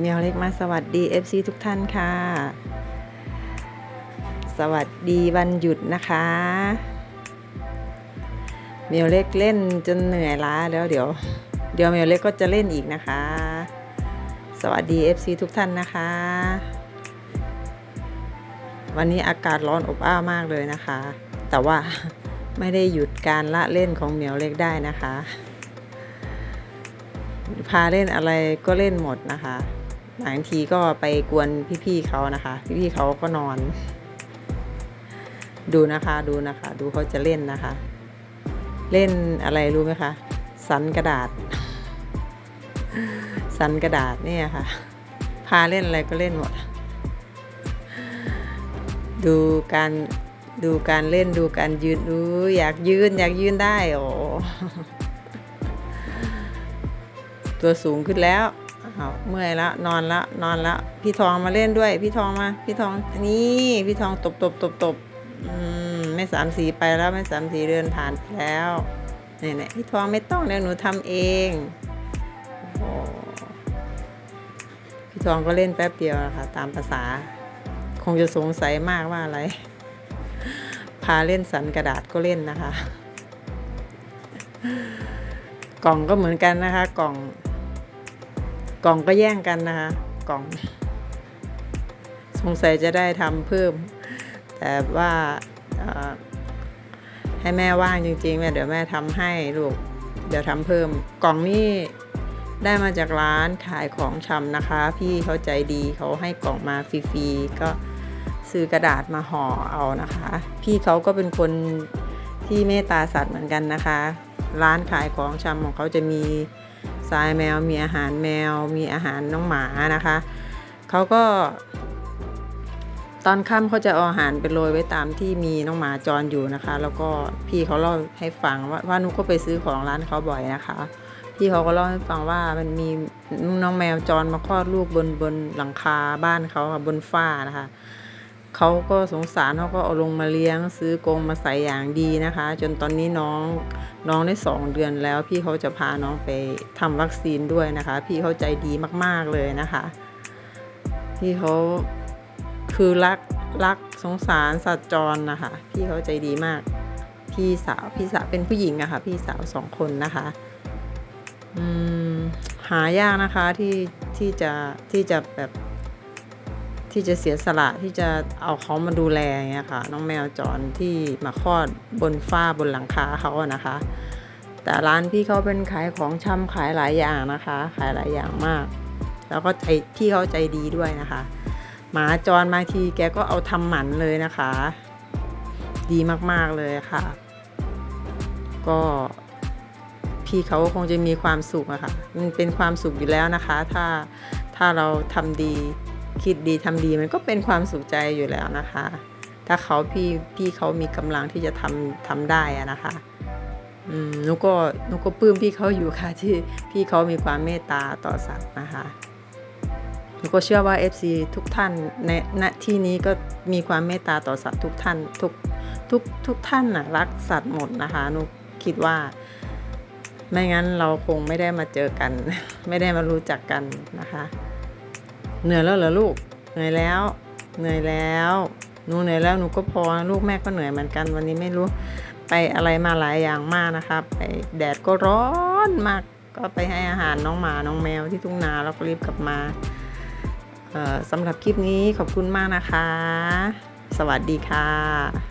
เมียวเล็กมาสวัสดี FC ทุกท่านค่ะ สวัสดีวันหยุดนะคะเมียวเล็กเล่นจนเหนื่อยล้าแล้วเดี๋ยว เดี๋ยวเมียวเล็กก็จะเล่นอีกนะคะ สวัสดี FC ทุกท่านนะคะ วันนี้อากาศร้อนอบอ้าวมากเลยนะคะ แต่ว่าไม่ได้หยุดการละเล่นของเหมียวเล็กได้นะคะ พาเล่นอะไรก็เล่นหมดนะคะ บางทีก็ไปกวนพี่ๆเขานะคะ พี่ๆเขาก็นอน ดูนะคะดูนะคะ ดูเขาจะเล่นนะคะ เล่นอะไรรู้ไหมคะสันกระดาษ สันกระดาษเนี่ยค่ะ พาเล่นอะไรก็เล่นหมด ดูการดูการเล่นดูการยืนดูอยากยืนอยากยืนได้โอ้ตัวสูงขึ้นแล้ว อ้าเมื่อยแล้วนอนแล้วนอนแล้วพี่ทองมาเล่นด้วย พี่ทองมา พี่ทองนี่พี่ทองตบตบตบตบอืมไม่สามสีไปแล้วไม่สามสีเดินผ่านไปแล้วเนี่ยเนี่ยพี่ทองไม่ต้องเดี๋ยวหนูทำเองโอ้พี่ทองก็เล่นแป๊บเดียวนะคะตามภาษา คงจะสงสัยมากว่าอะไร พาเล่นสันกระดาษก็เล่นนะคะ กล่องก็เหมือนกันนะคะ กล่อง กล่องก็แย่งกันนะคะกล่อง สงสัยจะได้ทำเพิ่ม แต่ว่าให้แม่ว่างจริงๆแม่เดี๋ยวแม่ทำให้ลูกเดี๋ยวทำเพิ่ม กล่องนี้ได้มาจากร้านขายของชำนะคะ พี่เขาใจดีเขาให้กล่องมาฟรีๆก็ซื้อกระดาษมาห่อเอานะคะ พี่เขาก็เป็นคนที่เมตตาสัตว์เหมือนกันนะคะ ร้านขายของชำของเขาจะมี ทรายแมวมีอาหารแมวมีอาหารน้องหมานะคะเขาก็ ตอนค่ำเขาจะเอาอาหารไปโรยไว้ตามที่มีน้องหมาจรอยู่นะคะ แล้วก็พี่เขาเล่าให้ฟังว่าว่านุกก็ไปซื้อของร้านเขาบ่อยนะคะ พี่เขาก็เล่าให้ฟังว่ามันมีน้องแมวจรมาคลอดลูกบนบนหลังคาบ้านเขาค่ะบนฝ้านะคะ เขาก็สงสารเขาก็เอาลงมาเลี้ยง ซื้อกรงมาใส่อย่างดีนะคะ จนตอนนี้น้องน้องได้สองเดือนแล้ว พี่เขาจะพาน้องไปทำวัคซีนด้วยนะคะ พี่เขาใจดีมากๆเลยนะคะ พี่เขาคือรักรักสงสารสัตว์จรนะคะ พี่เขาใจดีมาก พี่สาวพี่สาวเป็นผู้หญิงอะคะ่ะพี่สาวสองคนนะคะอืมหายากนะคะที่ที่จะที่จะแบบ ที่จะเสียสละที่จะเอาเขามาดูแลอย่างเงี้ยค่ะ น้องแมวจรที่มาคลอดบนฝ้าบนหลังคาเขาอะนะคะ แต่ร้านพี่เขาเป็นขายของชำขายหลายอย่างนะคะ ขายหลายอย่างมาก แล้วก็ใจพี่เขาใจดีด้วยนะคะ หมาจรมาทีแกก็เอาทำหมันเลยนะคะ ดีมากๆเลยค่ะ ก็พี่เขาคงจะมีความสุขอะค่ะ มันเป็นความสุขอยู่แล้วนะคะ ถ้าถ้าเราทำดี คิดดีทำดีมันก็เป็นความสุขใจอยู่แล้วนะคะ ถ้าเขาพี่พี่เขามีกำลังที่จะทำทำได้อะนะคะอืมนุก็นุก็ปลื้มพี่เขาอยู่ค่ะที่พี่เขามีความเมตตาต่อสัตว์นะคะนุก็เชื่อว่า FC ทุกท่านในณที่นี้ก็มีความเมตตาต่อสัตว์ทุกท่านทุกทุกทุกท่านน่ะรักสัตว์หมดนะคะนุกคิดว่า ไม่งั้นเราคงไม่ได้มาเจอกัน ไม่ได้มารู้จักกันนะคะ เหนื่อยแล้วเหรอลูก เหนื่อยแล้ว เหนื่อยแล้วหนูเหนื่อยแล้วหนูก็พอลูกแม่ก็เหนื่อยเหมือนกัน วันนี้ไม่รู้ไปอะไรมาหลายอย่างมากนะคะไปแดดก็ร้อนมากก็ไปให้อาหารน้องหมาน้องแมวที่ทุ่งนาแล้วก็รีบกลับมาสำหรับคลิปนี้ขอบคุณมากนะคะ สวัสดีค่ะ